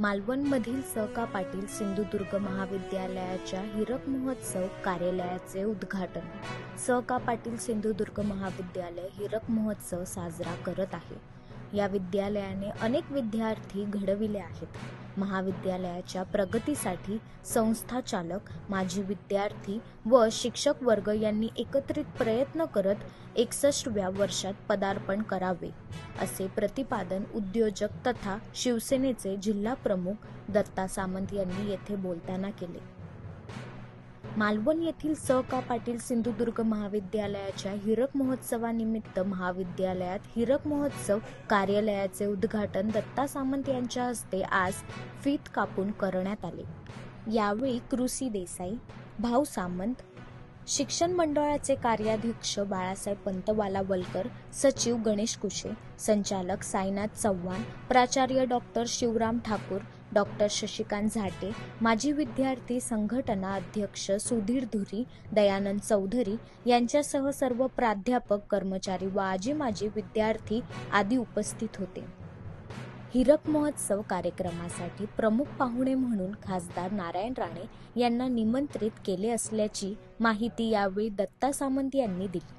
मालवणमधील स का पाटील सिंधुदुर्ग महाविद्यालयाच्या हिरक महोत्सव कार्यालयाचे उद्घाटन. स का पाटील सिंधुदुर्ग महाविद्यालय हिरक महोत्सव साजरा करत आहे. या विद्यालयाने अनेक विद्यार्थी घडविले आहेत. महाविद्यालयाच्या प्रगतीसाठी संस्था चालक माजी विद्यार्थी व शिक्षक वर्ग यांनी एकत्रित प्रयत्न करत एकसष्टव्या वर्षात पदार्पण करावे असे प्रतिपादन उद्योजक तथा शिवसेनेचे जिल्हा प्रमुख दत्ता सामंत यांनी येथे बोलताना केले. मालवण येथील स का पाटील सिंधुदुर्ग महाविद्यालयाच्या हिरक महोत्सवानिमित्त महाविद्यालयात हिरक महोत्सव कार्यालयाचे उद्घाटन दत्ता सामंत यांच्या हस्ते आज फीत कापून करण्यात आले. यावेळी कृषी देसाई भाऊ सामंत शिक्षण मंडळाचे कार्याध्यक्ष बाळासाहेब पंतवाला वलकर सचिव गणेश कुशे संचालक साईनाथ चव्हाण प्राचार्य डॉक्टर शिवराम ठाकूर डॉक्टर शशिकांत झाटे माजी विद्यार्थी संघटना अध्यक्ष सुधीर धुरी दयानंद चौधरी यांच्यासह सर्व प्राध्यापक कर्मचारी व आजी माजी विद्यार्थी आदी उपस्थित होते. हिरक महोत्सव कार्यक्रमासाठी प्रमुख पाहुणे म्हणून खासदार नारायण राणे यांना निमंत्रित केले असल्याची माहिती यावेळी दत्ता सामंत यांनी दिली.